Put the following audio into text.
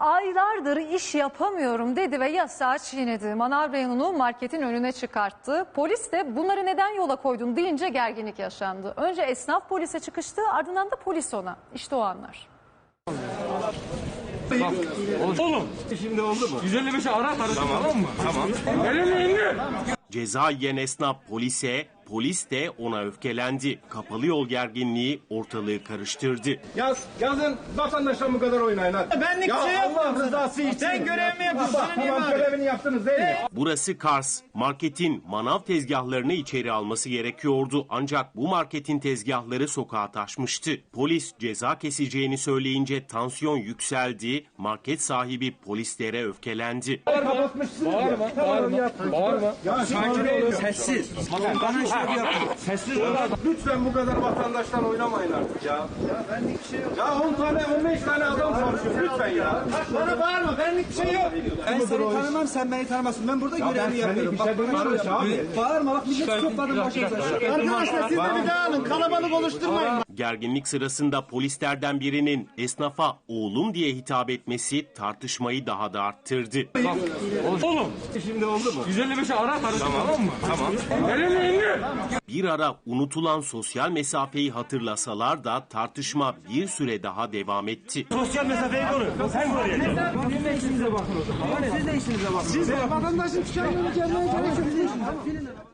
Aylardır iş yapamıyorum dedi ve yasağı çiğnedi. Manav reyonunu marketin önüne çıkarttı. Polis de bunları neden yola koydun deyince gerginlik yaşandı. Önce esnaf polise çıkıştı ardından da polis ona. İşte o anlar. Oğlum Şimdi oldu mu? 155'e ara arası tamam, mı? Tamam. Elini indir. Ceza yiyen esnaf polise, polis de ona öfkelendi. Kapalı yol gerginliği ortalığı karıştırdı. Yaz, yazın vatandaşlar bu kadar oynayın hadi. Benlik Ya şey Allah rızası için. Sen görevimi yapıyorsun. Bak, tamam görevini yaptınız değil mi? Burası Kars. Marketin manav tezgahlarını içeri alması gerekiyordu. Ancak bu marketin tezgahları sokağa taşmıştı. Polis ceza keseceğini söyleyince tansiyon yükseldi. Market sahibi polislere öfkelendi. Kapatmışsınız ya. Bağırma, Tamam, bağırma, yaptınız. bağırma. Ya sakin olun. Sessiz. Bana şöyle yapma. Sessiz ol. Lütfen bu kadar vatandaştan oynamayın artık ya. Ya benlik bir şey yok. Ya 10 tane 15 tane adam çalışıyor lütfen ya. Bana bağırma. Benlik bir şey yok. Ben seni tanımam. Sen beni tanımazsın. Ben burada görevimi yapıyorum. bir şey abi. Bağırma. Bak millet topladım başınıza. Arkadaşlar siz de bir dağılın. Kalabalık oluşturmayın. Gerginlik sırasında polislerden birinin esnafa oğlum diye hitap etmesi tartışmayı daha da arttırdı. Oğlum Şimdi oldu mu? 155'e ara arası tamam, mı? Tamam. Elini indir. Bir ara unutulan sosyal mesafeyi hatırlasalar da tartışma bir süre daha devam etti. Sosyal mesafeyi koru. Sen koruyacaksın. Siz de işinize bakın o zaman. Siz de işinize bakın. Siz de vatandaşın çıkarmanı gelmeye çalışıyorsunuz.